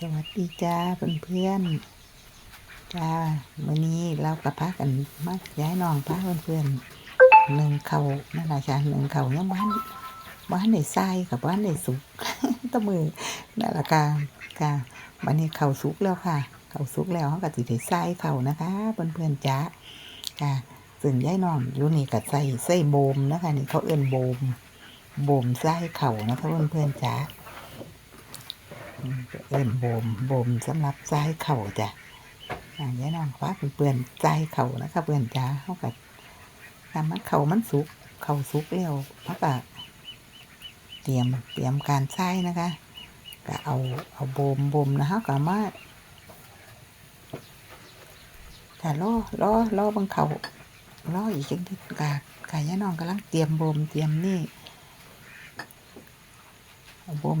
สวัสดีจ้าเพื่อนเพื่อนจ้าวันนี้เรากับพากันมาย้ายน้องพาเพื่อนเพื่อนหนึ่งเขานั่นแหละจ้าหนึ่งเขายังบ้านบ้านในทรายกับบ้านในสุกตะมือนั่นแหละค่ะค่ะวันนี้เขาสุกแล้วค่ะ เขาสุกแล้วเขาก็สิได้ทรายเขานะคะเพื่อนเพื่อนจ้าค่ะซึ่งย้ายน้องอยู่นี่กับใส่ใส่โบมนะคะนี่เขาเอื้นโบมโบมทรายเขานะคะเพื่อนเพื่อนจ้า เอิ้นโบมโบมสำหรับใจเข่าจ้ะอ่าแน่นอนว่าเปื่อนใจเข่านะคะเปื่อนจ้าเขากับทำมันเข่ามันสุกเข่าสุกแล้วเขาก็เตรียมเตรียมการใช้นะคะก็เอาเอาโบมโบมนะเขาก็มาแต่รอรอรอบังเขารออีกจังทีกะกะยน้องกำลังเตรียมโบมเตรียมนี่โบม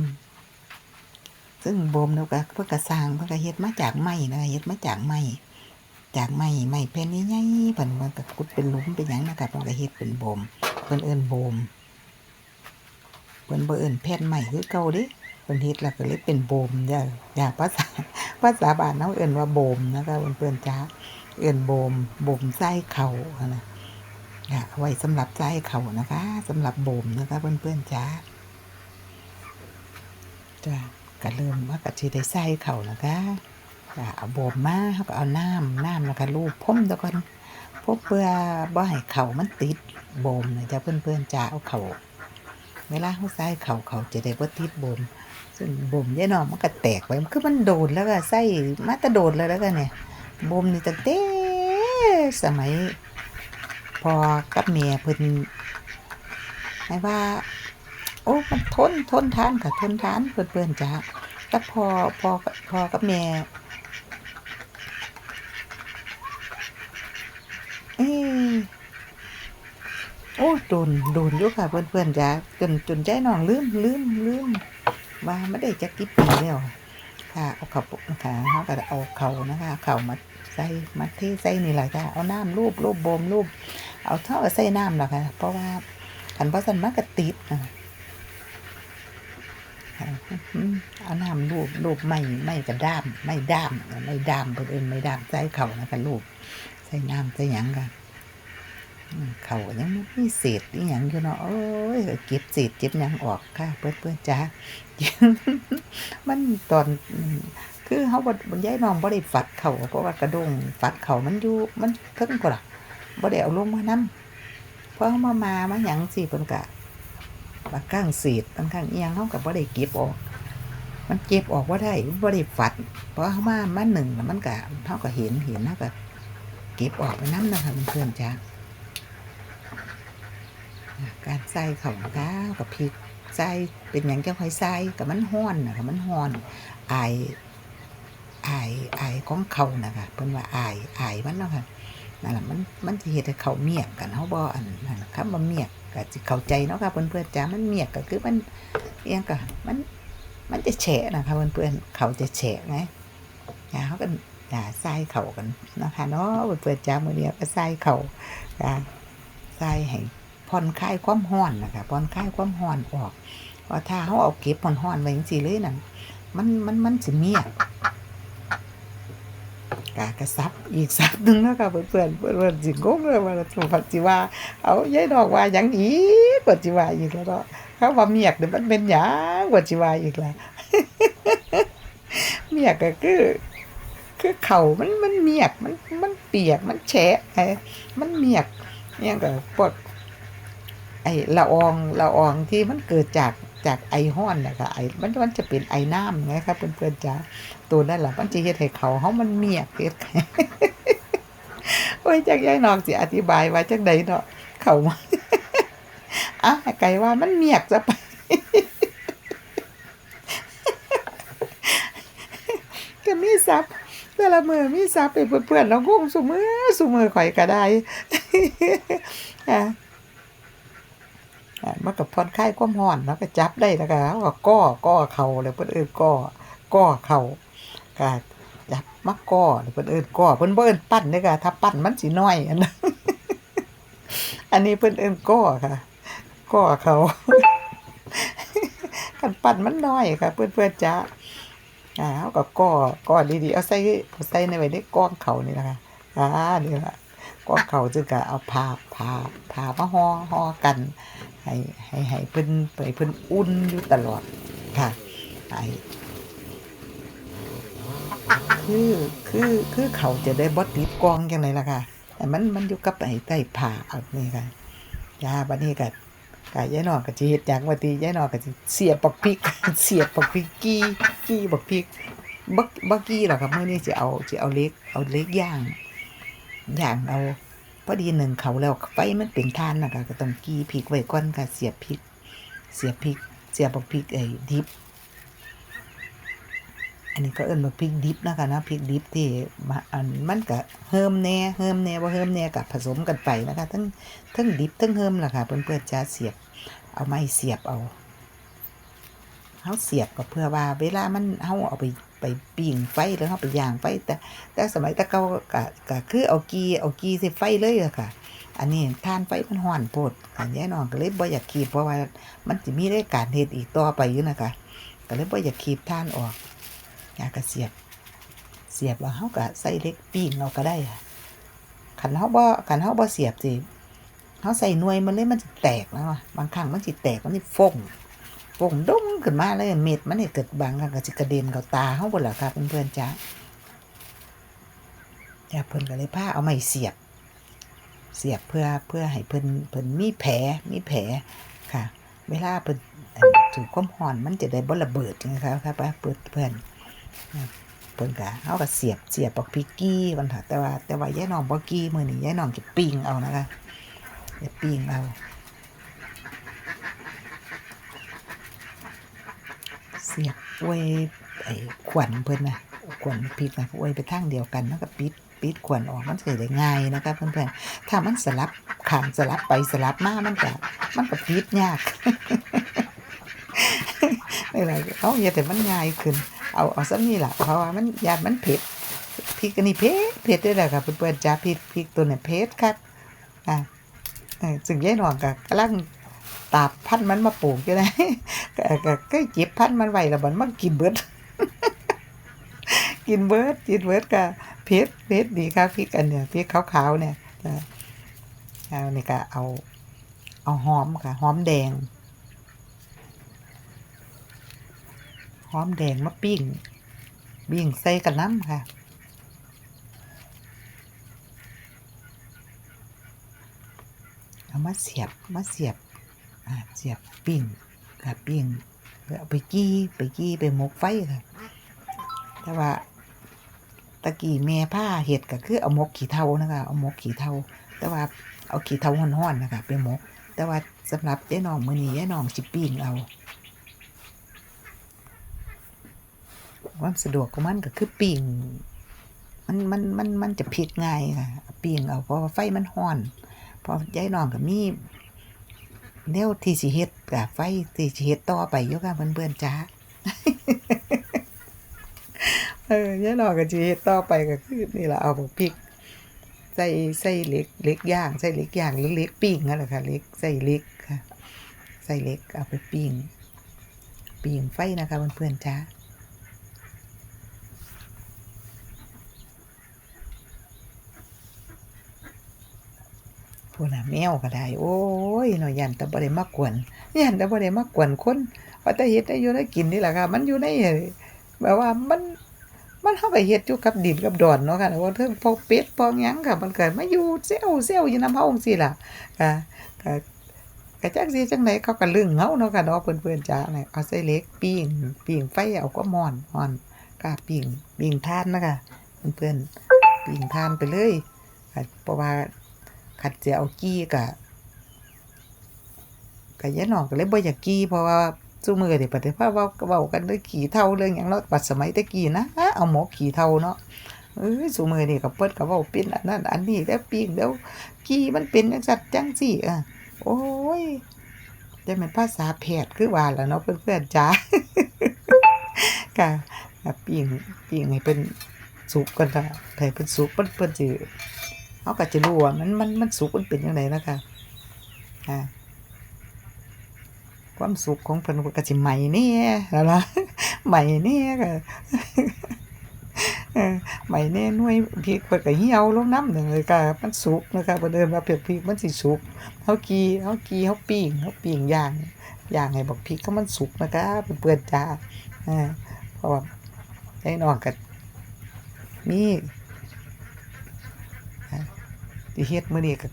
ซึ่งโบมเราก็เพื่อกระสร้างเพื่อกระเฮ็ดมาจากไม้นะเฮ็ดมาจากไม้จากไม้ไม้แผ่นใหญ่ๆเพิ่นมันก็ขุดเป็นหลุมเป็นหยังนะครับเพิ่นก็เฮ็ดเป็นโบมเพิ่นเอิ้นโบมเพิ่นบ่เอิ้นแผ่นไม้คือเก่าเด้เพิ่นเฮ็ดแล้วก็เลยเป็นโบมจ้ะอย่าภาษาภาษาบ้านเฮาเอิ้นว่าโบมนะคะเพื่อนจ้าเอิ้นโบมโบมใส่เข่าอะนะค่ะเอาไว้สำหรับใส่เข่านะคะสำหรับโบมนะคะเพื่อนๆจ้าจ้า ก็เริ่มว่ากะทิได้ใส่เขานะคะก็เอาโบมมาเขาก็เอาน้ำน้ำแล้วก็ลูบพ่มตะก่อนพบเพื่อบ่ให้เขามันติดโบมนะจ๊ะเพื่อนๆจะเอาเขาเวลาเขาใส่เขาเขาจะได้บ่ติดโบมซึ่งโบมยายนองมันก็แตกไปมันคือมันโดนแล้วก็ใส่มาตะโดนเลยแล้วก็เนี่ยโบมนี่ตั้งแต่สมัยพอกับเมียเพิ่นให้ว่า โอ้มันทนทนทานค่ะทนทานเพื่อนๆจ้าแต่พอพอพอกับแม่เอ้โอ้โดนโดนอยู่ค่ะเพื่อนๆจ้าจนจนใจน้องลืมลืมลืมว่าไม่ได้จักกี่ปีแล้วค่ะเอาเขาค่ะเขาก็เอาเขานะคะเขามาใส่มาเทใส่นี่แหละค่ะเอาน้ำรูปรูปโบมรูปเอาเท่ากับใส่น้ำหรอกค่ะเพราะว่าขันเพราะสันมากกติดนะคะ เอาน้ำลูบลูบไม่ไม่กระด้ามไม่ด้ามไม่ด้ามเพิ่นเอิ้นไม่ด้ามใส่เข่านะคะลูบใส่น้ำใส่หยังกันเข่ายังมีเศษอีหยังอยู่เนาะโอ้ยเก็บเศษเก็บหยังออกค่ะเพื่อนเพื่อนจ้ามันตอนคือเขาบ่บ่ย้ายน้องบ่ได้ฝัดเข่าเพราะว่ากระดงฝัดเข่ามันอยู่มันเทิงกว่าล่ะบ่ได้เอาลงมานํเพราะเขามามามาหยังสิเพิ่นก็ บางครั้งเศษบางครั้งเอียงเขากับว่าได้เก็บออก มันเก็บออกว่าได้ว่าได้ฝัด เพราะเขามามาหนึ่งมันก็เขาก็เห็นเห็นเขาก็เก็บออกไปน้ำนะคะเพื่อนๆจ้าการใส่เขาก้าวกับพริกใส่เป็นอย่างเจ้าคอยใส่กับมันห้อนนะคะมันห้อนอายอายอายของเขานะคะเพิ่นว่าอายอายมันเนาะค่ะนั่นแหละมันมันจะเห็ดให้เขาเมียกกันเขาบ่อันนั่นน่ะคำว่าเมียก ก็สิเข้าใจเนาะค่ะเพื่อนๆจ้ามันเมียกก็คือมันเอียงก็มันมันจะแฉะนะคะเพื่อนๆเขาจะแฉะไงอย่าเขาก็อย่าใส่เขากันนะคะเนาะเพื่อนๆจ้ามื้อนี้ก็ใส่เขาจ้าใส่ให้ผ่อนคลายความร้อนนะคะผ่อนคลายความร้อนออกเพราะถ้าเขาเอาเก็บร้อนไว้จังซี่เลยนั่นมันมันมันสิเมียกากระซับอีกซับหนึ่งนะคะเพื่อนๆเพื่อนๆสิงงเลยว่าฝันสิว่าเอายายดอกว่าหยังอีกกว่าจิว่าอีกแล้วเนาะเขาว่าเมียกเนี่ยมันเป็นหยังกว่าจิว่าอีกแล้วเมียกก็คือคือเข่ามันมันเมียกมันมันเปียกมันแฉะไอ้มันเมียกเนี่ยก็พวกไอ้ละอองละอองที่มันเกิดจากจากไอห้อนนะคะไอมันมันจะเป็นไอน้ำไงครับเพื่อนๆจ้า ตัวนั่นแหละมันจะเฮ็ดให้เขาเขามันเมียกเฮ็ดโอ้ยจักยายนอกสิอธิบายว่าจังใดเนาะเขามาอะไก่ว่ามันเมียกจะไปก็มีซับแต่ละมือมีซับไปเพื่อนๆเรางงสุมือสุมือข่อยก็ได้อะอะมันก็ผ่อนคลายความร้อนเนาะก็จับได้แล้วก็ก็ก้อก้อเข่าเลยเพิ่นเอิ้นก้อก้อเข่า ก็จับมักก้อเพิ่นเอิ้นก้อเพิ่นบ่เอิ้นปั้นเด้อค่ะถ้าปั้นมันสิน้อยอันนั้นอันนี้เพิ่นเอิ้นก้อค่ะก้อเขาคันปั้นมันน้อยค่ะ เพื่อนๆจ้าอ่าเขาก็ก่อก่อดีๆเอาใส่เอาใส่ในไว้ในก้องเขานี่นะคะอ่านี่ละกล้อเขาจึงก็เอาผ้าผ้าผ้ามาห่อห่อกัน ให้ให้ให้เพิ่นไปเพิ่นอุ่นอยู่ตลอดค่ะไอ คือคือคือเขาจะได้บ่ติดกองจังไดล่ะค่ะ แต่มันมันอยู่กับไอ้ใต้ผ้าอันนี้ค่ะยาบัดนี้ก็กายายนองก็สิเฮ็ดหยังว่าติยายนองก็สิเสียบบักพริก เสียบบักพริกกี้กี้บักพริกบักบักกี้หรอครับมื้อนี้สิเอาสิเอาเล็กเอาเล็กย่างย่างเอาพอดีหนึ่งเขาแล้วไฟมันเป็นทานนะคะก็ต้องกี้พริกไว้ก่อนค่ะเสียบพริก เสียบพริก เสียบบักพริกไอ้ดิบ อันนี้ก็เอิ้นว่าพริกดิบนะคะนะพริกดิบที่มาอันมันก็เฮิมแน่เฮิมแน่บ่าเฮิมแน่ก็ผสมกันไปนะคะทั้งทั้งดิบทั้งเฮิมล่ะค่ะเพื่อนๆจะเสียบเอาไม้เสียบเอาเฮาเสียบก็เพื่อว่าเวลามันเฮาเอาไปไปปิ้งไฟหรือเฮาไปย่างไฟแต่แต่สมัยตะเก่าก็ก็คือเอากีเอากีใส่ไฟเลยอะค่ะ อันนี้ทานไฟมันร้อนโพดอันยายน้องก็เลยบ่อยากคีบเพราะว่ามันสิมีรายการเฮ็ดอีกต่อไปอยู่นะคะก็เลยบ่อยากคีบทานออก อยากก็เสียบ เสียบแล้วเฮาก็ใส่เล็กปิ้งเอาก็ได้ค่ะคันเฮาบ่คันเฮาบ่เสียบสิเฮาใส่หน่วยมันเลยมันสิแตกนะว่ะบางครั้งมันสิแตกมันสิฟงฟงดุ้งขึ้นมาเลยเม็ดมันเนี่ยเกิดบางครั้งก็สิกระเด็นเข้าตาเฮาบ่ล่ะค่ะเพื่อนๆจ้าจ้าเพิ่นก็เลยพาเอาไม้เสียบ เสียบเพื่อเพื่อให้เพิ่นเพิ่นมีแผลมีแผลค่ะ เวลาเพิ่นถูกความร้อนมันจะได้บ่ระเบิดนะคะครับเพื่อน เพื่อนเพิ่นก็เฮาก็เสียบเสียบบักพิกกี้มันค่ะแต่ว่าแต่ว่ายายน้องบ่กี้มื้อนี้ยายน้องจะปิ้งเอานะคะจะปิ้งเอาเสียบไว้ไอ้ขวัญเพิ่นน่ะขวัญพิกนะไว้ไปทางเดียวกันแล้วก็ปิดปิดขวัญออกมันสิได้ง่ายนะคะเพื่อนๆถ้ามันสลับข้างสลับไปสลับมามันก็มันก็ปิดยากนี่แหละเอาอย่าแต่มันง่ายขึ้น เอาเอาซ้ำนี่แหละเพราะว่ามันยาดมันเผ็ดพริกอันนี้เผ็ดเผ็ดด้วยแหละค่ะเพื่อนๆจ้าพริกพริกตัวเนี่ยเผ็ดครับอ่าเออซึ่งยายหน่องก็กำลังตาบพันธ์มันมาปลูกอยู่นะก็ก็เก็บพันธ์มันไว้แล้วมันมันกินเบิดกินเบิดกินเบิดก็เผ็ดเผ็ดดีครับพริกอันเนี่ยพริกขาวๆเนี่ยเอานี่ก็เอาเอาหอมค่ะหอมแดง อมแดงมาปิ้งปิ้งใส่กับน้ำค่ะเอามาเสียบมาเสียบเสียบปิ้งค่ะปิ้งเอาไปกี้ไปกี้ไปหมกไฟค่ะ แต่ว่าตะกี้แม่ผ้าเห็ดก็คือเอาหมกขี้เทานะคะเอาหมกขี้เทาแต่ว่าเอาขี้เทาห้อนๆนะคะไปหมก แต่ว่าสำหรับยายน้องมือนี้ยายน้องสิปิ้งเอา ความสะดวกของมันก็คือปิ้งมันมันมันมันจะพลิกง่ายค่ะปิ้งเอาเพราะไฟมันร้อนพอยายน้องก็มีแนวที่สิเฮ็ดกับไฟที่สิเฮ็ดต่อไปอยู่ค่ะเพื่อนๆจ้าเออยายน้องก็สิเฮ็ดต่อไปก็คือนี่ล่ะเอาบักพริกใส่ใส่เล็กเล็กย่างใส่เล็กย่างหรือเล็กปิ้งนั่นแหละค่ะเล็กใส่เล็กค่ะใส่เล็กเอาไปปิ้งปิ้งไฟนะคะเพื่อนๆจ้า พูดน่ะแมวก็ได้ โอ้ยหน่อยยันแต่บ่ได้มากวนยันแต่บ่ได้มากวนคนว่าแต่เฮ็ดได้อยู่ได้กินนี่แหละค่ะ มันอยู่ในแบบว่ามันมันเฮาไปเฮ็ดอยู่กับดินกับดอนเนาะค่ะว่าเทิงพอเป็ดพอหยังค่ะ มันเกิดมาอยู่เซลเซลอยู่นำเฮาจังซี่ล่ะค่ะก็ก็จักสิจังไดเขาก็ลึงเฮาเนาะค่ะเนาะเพิ่นๆจ้าเนี่ยเอาใส่เล็กปิ้งปิ้งไฟเอาก็มอนมอนกาปิ้งปิ้งทานนะคะเพื่อนๆปิ้งทานไปเลยค่ะเพราะว่า ขัดจะเอากี้กะกะยะน้องก็เลยบ่อยากกี้เพราะว่าซุมือนี่ปฏิภาเว้าเว้ากันเรื่องขี้เท่าเรื่องหยังเนาะปัดสมัยตะกี้นะเอาหมกขี้เท่าเนาะเอ้ยซุมือนี่ก็เปิดก็เว้าเป็นอันนั้นอันนี้แล้วปิ้งแล้วกี้มันเป็นจังซั่นจังซี่อะโอ้ยจะเป็นภาษาแพทย์คือว่าแล่ะเนาะเพื่อนๆจ้าก็ปิ้งปิ้งให้เป็นสุกกันค่ะให้เป็นสุกเพิ่นเพิ่นสิ เขาก็จะรู้ว่ามันมันมันสุกมันเป็นยังไงนะคะอ่าความสุขของเพิ่นก็สิใหม่นี่แล้วล่ะใหม่แน่ก็ใหม่แน่น่วยพริกเพิ่นก็เหี่ยวลงน้ำหนึ่งเลยค่ะมันสุกนะคะเพิ่เอิ้นว่าเปียกพริกมันสิสุกเฮากีเฮากีเฮาปิ้งเฮาปิ้งย่างย่างให้บักพริกก็มันสุกนะคะเพื่อนจ้าเออเพราะว่าไอ้น้องก็มีอ่ สิเฮ็ดมื้อนี้ก็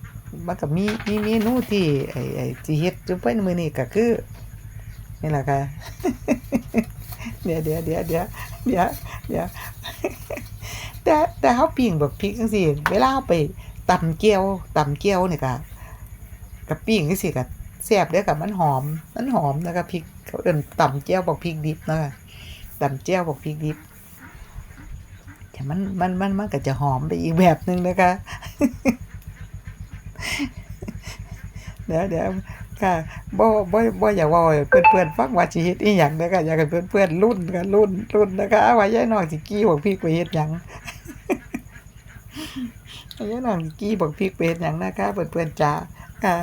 มันก็มีมีเมนูที่ไอ้ไอ้สิเฮ็ดอยู่ไปมื้อนี้ก็คือนี่แหละค่ะเดี๋ยวเดี๋ยวเดี๋ยวเดี๋ยวเดี๋ยวเดี๋ยวแต่แต่เฮาปิ้งบักพริกจังซี่เวลาเราไปตำแจ่วตำแจ่วนี่ก็ก็ปิ้งจังซี่ก็แซ่บเด้อค่ะมันหอม มันหอมนะคะพริกเขาเอิ้นตำแจ่วบักพริกดิบเนาะตำแจ่วบักพริกดิบแต่มันมันมันมันก็จะหอมไปอีกแบบหนึงนะคะ เดี๋ยวเดี๋ยวค่ะบ่บ่บ่อย่ากเพื่อนเพื่อนฟังว่าสิเฮ็ดอีหยังเด้อค่ะอยากให้เพื่อนรุ่นกันรุ่นรุ่นนะคะว่ายายน้องสิกี้บอกพี่ไปเฮ็ดหยังย่ายายน้องสิกี้บอกพี่ไปเฮ็ดหยังนะคะเพื่อนเพื่อนจ้าค่ะ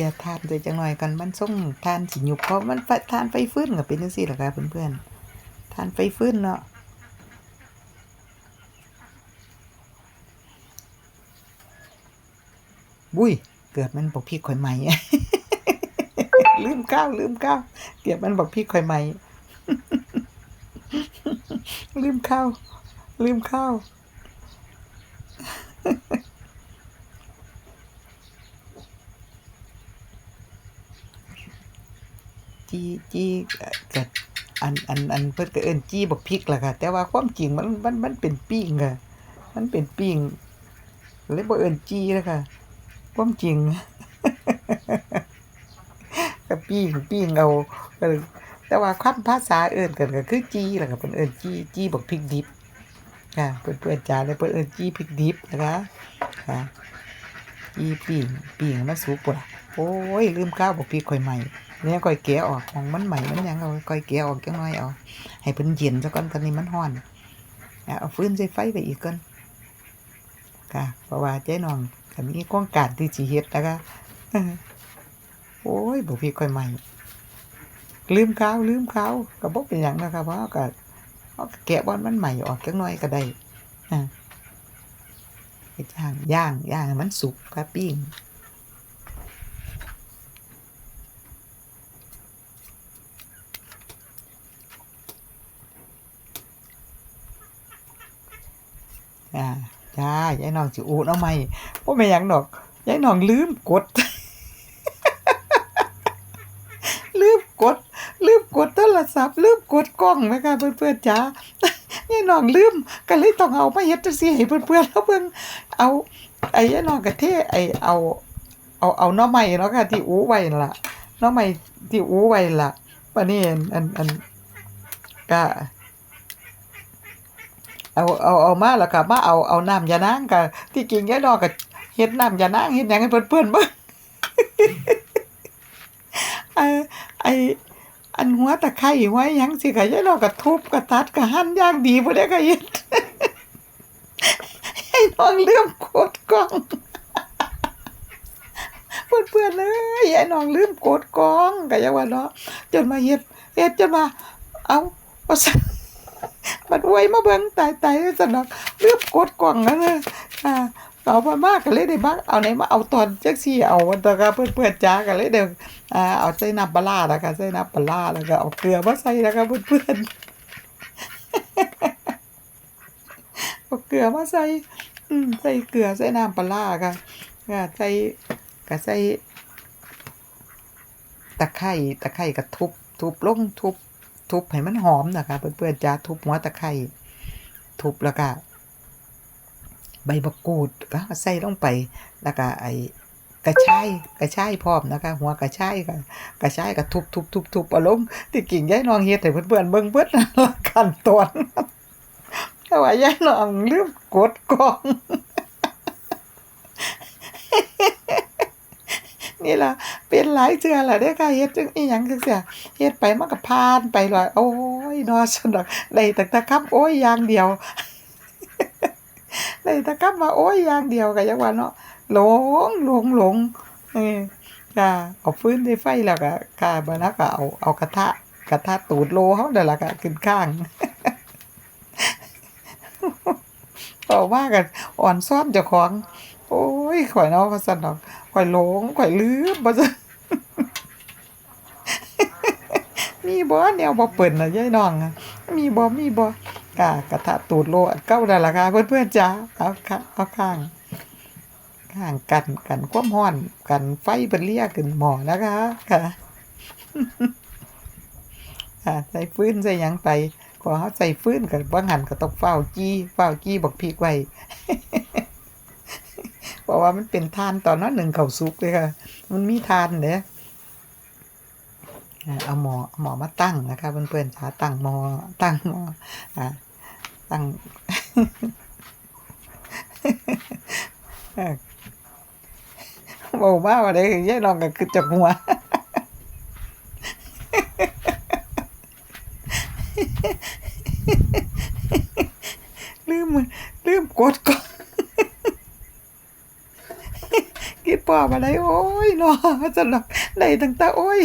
ลียทานไปจังหน่อยกันมันส่งทานสิยุบเพราะมันไฟทานไฟฟื้นก็เป็นจังซี่ล่ะค่ะเพื่อนๆทานไฟฟื้นเนาะบุ้ยเกิดมันบอกพี่ข่อยใหม่ลืมก้าวลืมก้าวเกิดมันบอกพี่ข่อยใหม่ลืมข้าวลืมข้าว จีจีกับอันอันอันเพิ่นก็เอิ้นจี้บักพริกล่ะค่ะ แต่ว่าความจริงมันมันมันเป็นปิ้งค่ะ มันเป็นปิ้งเลยบ่เอิ้นจี้แล้วค่ะ ความจริงก็ปิ้งปิ้งเอาแต่ว่าคำภาษาเอิ้นกันก็คือจี้ล่ะค่ะเพิ่นเอิ้นจี้จี้บักพริกดิบค่ะเพิ่นเพิ่นจ้าเลยเพิ่นเอิ้นจี้พริกดิบนะคะค่ะจี้ปิ้งปิ้งมันสุกพุ่นล่ะโอ้ยลืมข้าวบักพริกข่อยใหม่ เนี่ยข่อยแกะออกของมันใหม่มันยังเอาข่อยแกะออกจังน่อยเอาให้เพิ่นเย็นซะก่อนตอนนี้มันร้อนอะเอาฟืนใส่ไฟไปอีกก่อนค่ะเพราะว่าเจ๊น้องก็มีโครงการที่สิเฮ็ดนะคะโอ้ยบ่พี่ค่อยใหม่ลืมข้าวลืมข้าวก็บ่เป็นหยังนะครับเพราะก็เก็แกะบอนมันใหม่ออกจักหน่อยก็ได้อ่าย่างย่างย่างมันสุกค่ะปิ้ง อ่าจ้ายายน้องสิอูเอาใหม่บ่แม่นหยังดอกยายน้องลืมกด ลืมกด ลืมกดโทรศัพท์ ลืมกดกล้องแม่ค่ะเพื่อนๆจ๋ายายน้องลืมก็เลยต้องเอามาเฮ็ดจังซี่ให้เพื่อนๆแล้วเบิ่งเอาไอ้ยายน้องก็เทไอ้เอา เอาเอาน่อไม้เนาะค่ะที่อูไว้ล่ะน่อไม้ที่อูไว้ล่ะบัดนี้อันอันอันก็ เอาเอาเอามาแล้วก็มาเอาเอาน้ำยานางก็ที่จริงยายน้องก็เฮ็ดน้ำยานางเฮ็ดหยังให้เพื่อนๆเบิ่งไอ้ไออันหัวตะไคร้หัวหยังสิก็ยายน้องก็ทุบก็ตัดก็หั่นย่างดีบ่ได้ก็เฮ็ดให้น้องเลืมกดกล้องเพื่อนๆเอ้ยไอ้น้องลืมกดกล้องก็ยังว่าเนาะจนมาเฮ็ดเฮ็ดจนมาเอ้าว่า ซั่นมันอวยมาเบิ่งตายๆซั่นดอกลืมกดกล้องนั่นน่ะอ่าเอามามากก็เลยได้มาเอาไหนมาเอาตอนจักซี่เอาตะกะเพื่อนๆจ้าก็เลยได้อ่าเอาใส่น้ำปลาแล้วก็ใส่น้ำปลาแล้วก็เอาเกลือมาใส่แล้วก็เพื่อนๆเอาเกลือมาใส่อืมใส่เกลือใส่น้ำปลาร้าค่ะอ่าใส่ก็ใส่ตะไคร้ตะไคร้ก็ทุบทุบลงทุบ ทุบให้มันหอมนะคะเพื่อนๆจ้าทุบหัวตะไคร้ทุบแล้วก็ใบมะกรูดก็ใส่ลงไปแล้วก็ไอ้กระชายกระชายพร้อมนะคะ หัวกระชายก็กระชายก็ทุบทุบทุบทุบอาลงที่กิ่งยายนองเฮ็ดให้เพื่อนๆเบิ่งเบิดนั่นละขั้นตอนแต่ว่ายายนองลืมกดกล้อง นี่ล่ะเป็นหลายเทื่อล่ะเด้อค่ะเฮ็ดจังอีหยังจังซี่เฮ็ดไปมันก็ผ่านไปล่ะโอ้ยนาะซั่นดอกได้ตั้งแต่คำโอ้ยอย่างเดียวได้ตะกลับมาโอ้ยอย่างเดียวก็ยังว่าเนาะหลงหลงหลงเออค่ะเอาฟื้นได้ไฟแล้วก็ค่ะบัดนั้นก็เอาเอากระทะกระทะตูดโลเฮานั่นล่ะก็ขึ้นข้างเอาว่ากันอ่อนซ้อนเจ้าของ โอ้ยข่อยเนาะว่าซั่นดอก ข่อยหลงข่อยลืมบ่ซั่นมีบ่แนวบ่เปิ้นน่ะยายน้องอะมีบ่มีบ่กะกระทะตูดโลอันเก่านั่นล่ะค่ะเพื่อนๆจ๋าเอาค่ะเอาข้างข้างกันกันความร้อนกันไฟเพิ่นเลียขึ้นหมอนะคะค่ะค่ะใส่ฟื้นใส่ยังไปพอเฮาใส่ฟื้นก็บ่หันก็ต้องเฝ้าจี้เฝ้าจี้บักพริกไว้ ราะว่ามันเป็นทานตอนนั้นหนึ่งเข้าวสุกเลยค่ะ มันมีทานเด้อ่าเอาหมอหมอมาตั้งนะคะเพื่อนๆจ๋าตั้งหมอตั้งหมออ่าตั้งบอกว่าว่าได้ยายลองก็คือจากหัวลืมมือลืมกดก่อน คิด ปอบอะไร โอ้ยเนาะสนุกได้ตั้งแต่โอ้ย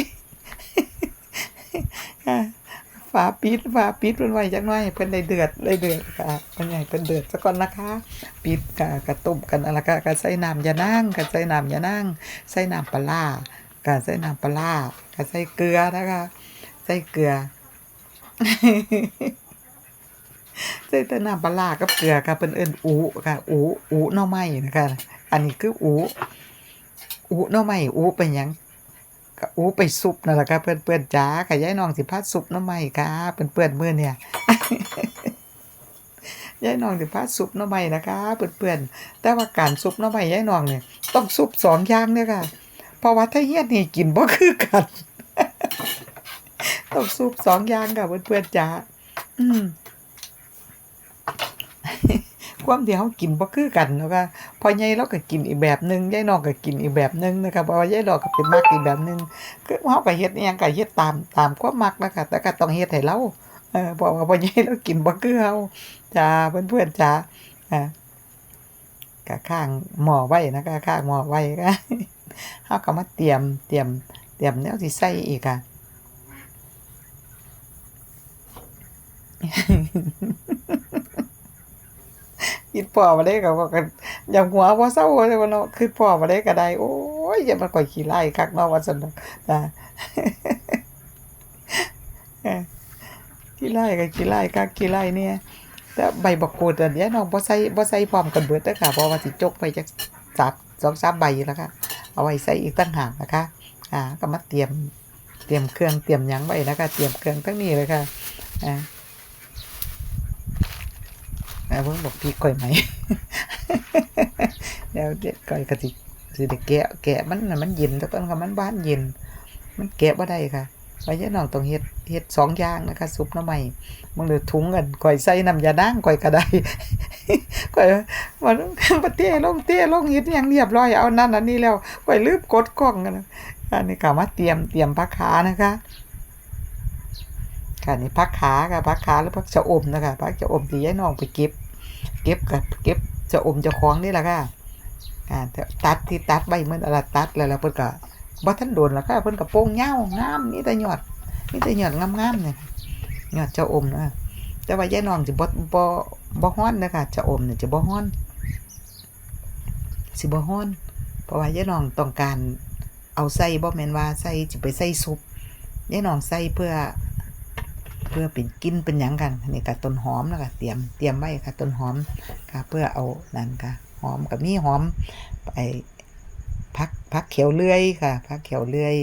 ฝาปิดฝาปิดเพิ่นไว้จักหน่อยเพิ่นได้เดือดได้เดือดค่ะเพิ่นใหญ่เพิ่นเดือดซะก่อนนะคะ ปิดกะกระตุ่มกันอะไรกะกะใส่น้ำยานั่งกะใส่น้ำยานั่งใส่น้ำปลากะใส่น้ำปลากะใส่เกลือนะคะใส่เกลือใส่แต่น้ำปลาร้ากับเกลือค่ะเพิ่นเอิ้นอูค่ะอูอูหน่อไม้นะคะ อันนี้คืออู อูหน่อไม้อูเป็นหยังก็อูไปซุปนั่นแหละค่ะเพื่อนจ๋าค่ะยายน้องสิพาซุปน่อไม้ค่ะเพื่อนๆมื้อเนี่ยยายน้องสิพาซุปน่อไม้นะคะเพื่อนๆแต่ว่าการซุปน่อไม้ยายน้องเนี่ยต้องซุปสองอย่างเด้อค่ะเพราะว่าถ้าเฮียนนี่กินบ่คือกันต้องซุปสองอย่างค่ะเพื่อนๆจ๋าอืม ความที่เฮากินบ่คือกันนะคะพอใหญ่เราก็กินอีกแบบหนึงยายน้องก็กินอีกแบบหนึงนะคะเพราะว่ายายน้องก็เป็นมักอีกแบบหนึงคือเฮาก็เฮ็ดอิหยังก็เฮ็ดตามตามความมักนะคะแต่ก็ต้องเฮ็ดให้เราเออเพราะว่าพอใหญ่เรากินบ่คือเฮาจ้าเพื่อนๆจ้าอ่ากะข้างหม้อไว้นะคะข้างหม้อไว้ค่ะเฮาก็มาเตรียมเตรียมเตรียมแนวสิใส่อีกค่ะ คิดพ่อมาได้ก็ว่ากันอย่างหัวบ่เศร้าเลยว่าเนาะคิดพ่อมาได้ก็ได้ โอ้ยอย่ามันก่อยขี้ไล่คักเนาะว่าซั่นเนะจ้าเออขี้ไล่ก็ขี้ไล่คักขี้ไล่เนี่ยแต่ใบบักกูดอันนี้น้องบ่ใส่บ่ใส่พร้อมกันเบิดเด้อค่ะเพราะว่าสิจกไปจักสับสองสามใบแล้วค่ะเอาไว้ใส่อีกตั้งหากนะคะอ่าก็มาเตรียมเตรียมเครื่องเตรียมยังไว้นะคะ เตรียมเครื่องทั้งนี้เลยค่ะอ่า อ่าเพิ่งบอกพี่ก่อยไหมแล้วเด็กก่อยก็สิสิได้แกะแกะมันนะมันเย็นแต่ก่อนค่ะมันบ้านเย็น มันแกะบ่ได้ค่ะเพราะฉะนั้นน้องต้องเฮ็ดเฮ็ดสองอย่างนะคะซุปน้ำใหม่มึงเหลยถุงกันก่อยใส่น้ำยานางก่อยก็ได้ก่อยมันบ่เต้ลงเตี้ยลงเฮ็ดยังเรียบร้อยเอานั่นอันนี้แล้วก่อยลืมกดกล้องกันนะอันนี้ก็มาเตรียมเตรียมผักขานะคะ ค่ะนี่ผักขาค่ะผักขาหรือผักชะอมนะคะผักชะอมที่ยายน้องไปเก็บ เก็บกับเก็บจะอมจะคล้องนี่แหละค่ะอ่าตัดที่ตัดใบมันอะไรตัดแล้วแล้วเพิ่นก็บ่ทันโดนแล้วค่ะเพิ่นก็โป่งยางามมีแต่หยอดมีแต่หยอดงามๆเนี่ยหยอดจะอมนะแต่ว่ายายน้องสิบ่บ่บ่ฮ้อนนะคะจะอมเนี่ยจะบ่ฮ้อนสิบ่ฮ้อนเพราะว่ายายน้องต้องการเอาใส่บ่แม่นว่าใส่สิไปใส่ซุปยายน้องใส่เพื่อ เพื่อเป็นกินเป็นหยังกันอันนี่ก็ต้นหอมนะคะเตรียมเตรียมไว้ค่ะต้นหอมค่ะเพื่อเอานั่นค่ะหอมกับมีหอมไปพักพักเขียวเลื่อยค่ะพักเขียวเลื่อย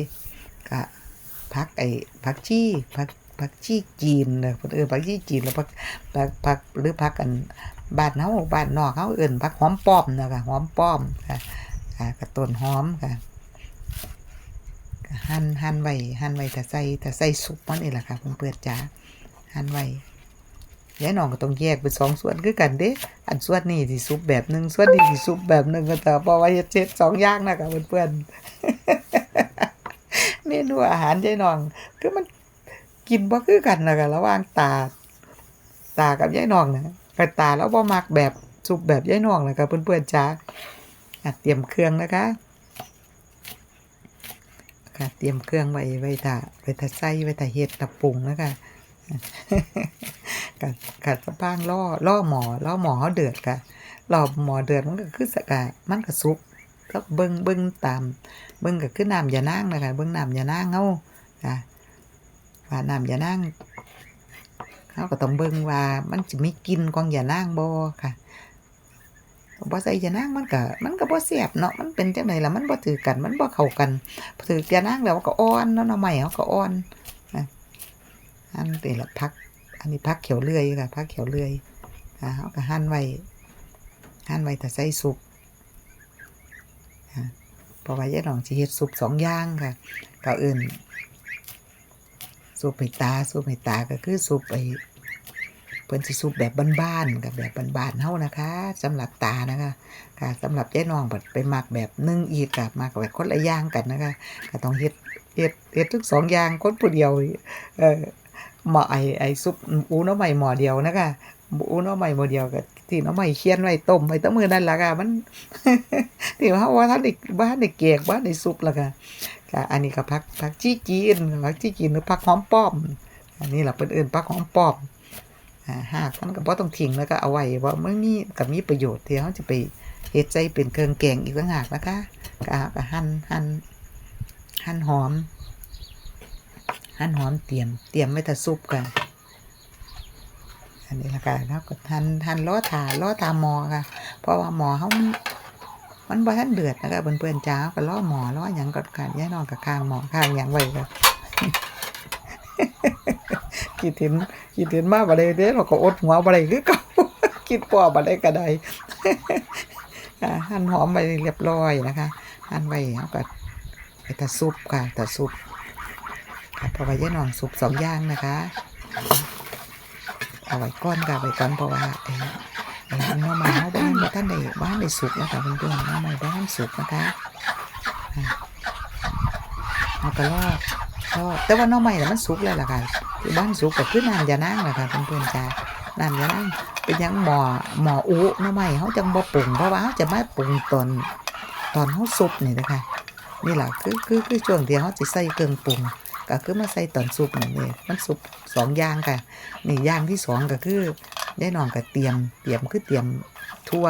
ก็พักไอ้พักจี้พักพักจี้จีนเลยคนเอื่นพักจี้จีนแล้วพักพักพักหรือพักกันบ้านเฮาบ้านนอกเขาเอื่นพักหอมป้อมนะคะหอมป้อมค่ะค่ะกับต้นหอมค่ะ หั่นหั่นไว้หั่นไว้แต่ใส่แต่ใส่ซุปมันนี่แหละค่ะเพื่อนๆจ้าหั่นไว้ยายน้องก็ต้องแยกเป็นสองส่วนคือกันเด้ อันส่วนนี้สิซุปแบบหนึ่งส่วนนี้สิซุปแบบหนึ่งก็แต่พราะว่าเฮ็ดเจ็ดสองอย่างนะคะเพื่อนๆเมนูอาหารยายน้องคือมันกินบ่คือกันนะคะระหว่างตา ตากับยายน้องนะก็ตาแล้วบ่มักแบบซุปแบบยายน้องนะคะเพื่อนๆจ้าอะเตรียมเครื่องนะคะ ค่ะ เตรียมเครื่องไว้ไว้ถ้าไว้ถ้าใส่ไว้ถ้าเฮ็ดถ้าปรุงนะคะกัดกัดสะพางล่อล่อหมอล่อหมอเขาเดือดค่ะรอหมอเดือดมันก็คือสกะมันก็สุกก็เบิ่งเบิ่งตาม เบิ่งก็คือน้ำยานางนะคะเบิ่งน้ำยานางเฮาค่ะว่าน้ำยานางเฮาก็ต้องเบิ่งว่ามันสิมีกินของยานางบ่ค่ะ บ่ใส่ยานางมันก็มันก็บ่แซ่บเนาะมันเป็นจังไดล่ะมันบ่ถือกันมันบ่เข้ากันถือยานางแล้วก็อ่อนเนาะหน่อไม้เฮาก็อ่อนนะอันนี้ละผัก อันนี้ผักเขียวเลื่อยค่ะผักเขียวเลื่อยอ่าเฮาก็หั่นไว้หั่นไว้ถ้าใส่ซุปเพราะว่ายายน้องสิเฮ็ดซุปสองอย่างค่ะก็อื่นซุปให้ตาซุปให้ตาก็คือซุปไอ้เพิ่นสิซุปแบบบ้านๆกับแบบบ้านๆเฮานะคะสำหรับตานะคะ ค่ะสำหรับยายน้องบัดไปมักแบบนึ่งอีกกับมักแบบคนละอย่างกันนะคะก็ต้องเฮ็ดเฮ็ดเฮ็ดทั้งสองอย่างคนผู้เดียวเออหม้อไอไอซุปอูน้ำใหม่หม้อเดียวนะคะอูน้ำใหม่หม้อเดียวกับที่น้ำใหม่เคี่ยนไว้ต้มไว้ตั้งมือนั่นล่ะค่ะมันที่ว่าว่าท่านได้บ้านได้เกกบ้านได้ซุปแล้วก็ก็อันนี้ก็ผักผักจี้จีนผักจี้จีนหรือผักหอมป้อม อันนี้ล่ะเพิ่นเอิ้นผักหอมป้อม หากมันก็บ่ต้องทิ้งแล้วก็เอาไว้ว่ามันมีก็มีประโยชน์ที่เฮาจะไปเฮ็ดใจเป็นเครื่องแกงอีกต่างหากนะคะก็ก็หั่นหั่นหั่นหอม หั่นหอมเตรียม เตรียมไว้ถ้าซุปกันอันนี้ละกันครับก็หั่นหั่นล้อถาล้อตามหมอค่ะ เพราะว่าหมอเฮามันมันบ่ทันเดือดนะคะเพื่อนๆจ้าก็ล่อหมอล่อหยังก็การย่ายนอนกับข้างหมอข้างหยังไว้ก็ คิดเห็นคิดเห็นมาบ่ได้เด้เราก็อดหัวบ่ได้คือเก่าคิดพอบ่ได้ก็ได้อ่าหั่นหอมไปเรียบร้อยนะคะหั่นไว้เฮาก็ไปตะซุปค่ะตะซุปค่ะเพราะว่าย่นอซุปสองอย่างนะคะเอาไว้ก่อนค่ะไว้ก่อนเพราะว่าไอ้ไอ้หน้อไม้เฮาบ้านบ่ทันได้บ้านได้สุกนะคะเพื่อนๆหน้อไม้บ้านสุกนะคะเอาก็รอดรอดแต่ว่าน้อไม้น่มันสุกแล้วล่ะค่ะ ที่บ้านสุกก็คือน้ำยานางแหละค่ะเพื่อนๆจ้าน้ำยานางเป็นยังหมอหมออุน้อไม้เฮาจังบ่ปรุงเพราะว่าเฮาจะมาปรุงตอนตอนเฮาซุปนี่นะคะนี่แหละคือคือคือช่วงที่เฮาสิใส่เครื่องปรุงก็คือมาใส่ตอนซุปนี่นี่มันซุปสองอย่างค่ะนี่อย่างที่สองก็คือยายน้องก็เตรียมเตรียมคือเตรียมทั่ว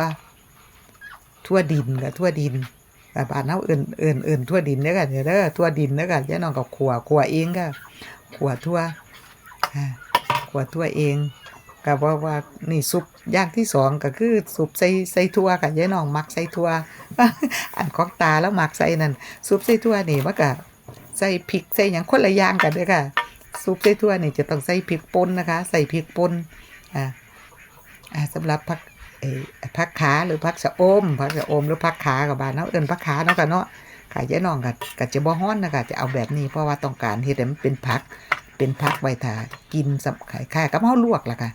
ทั่วดินกับทั่วดินแต่บ้านเฮาเอิ้นเอิ้นเอิ้นทั่วดินเด้อค่ะเด้อทั่วดินเด้อค่ะยายน้องก็ขัวขัวเองก็ขัวทั่ว อ่าขัวทั่วเองก็บอกว่านี่ซุปอย่างที่สองก็คือซุปใส่ใส่ทั่วค่ะยายน้องมักใส่ทั่วอันของตาแล้วมักใส่นั่นซุปใส่ทั่วนี่มันก็ใส่พริกใส่หยังคนละอย่างกันเด้อค่ะซุปไส้ทั่วนี่จะต้องใส่พริกป่นนะคะ ใส่พริกป่นอ่าอ่าสำหรับผักเอ่อผักขาหรือผักสะอมผักสะอมหรือผักขากับบ้านเนาะเอิ้นผักขาเนาะกันเนาะขายยายน้องก็ก็จะบ่ฮ้อนนะคะจะเอาแบบนี้เพราะว่าต้องการเฮ็ดให้มันเป็นผัก เป็นผักไว้ถากินสับไขายค่ากับเฮาลวกล่ะค่ะ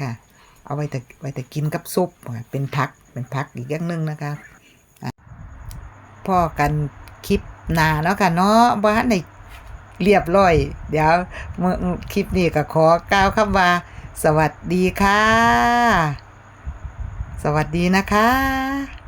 ค่ะ เอาไว้แต่ไว้แต่กินกับซุปเป็นผักเป็นผักอีกอย่างหนึ่งนะคะพ่อกันคลิปหนาเนาะค่ะเนาะบ่ทันได้เรียบร้อย เดี๋ยวมื้อคลิปนี้ก็ขอกล่าวคำว่า สวัสดีค่ะ สวัสดีนะคะ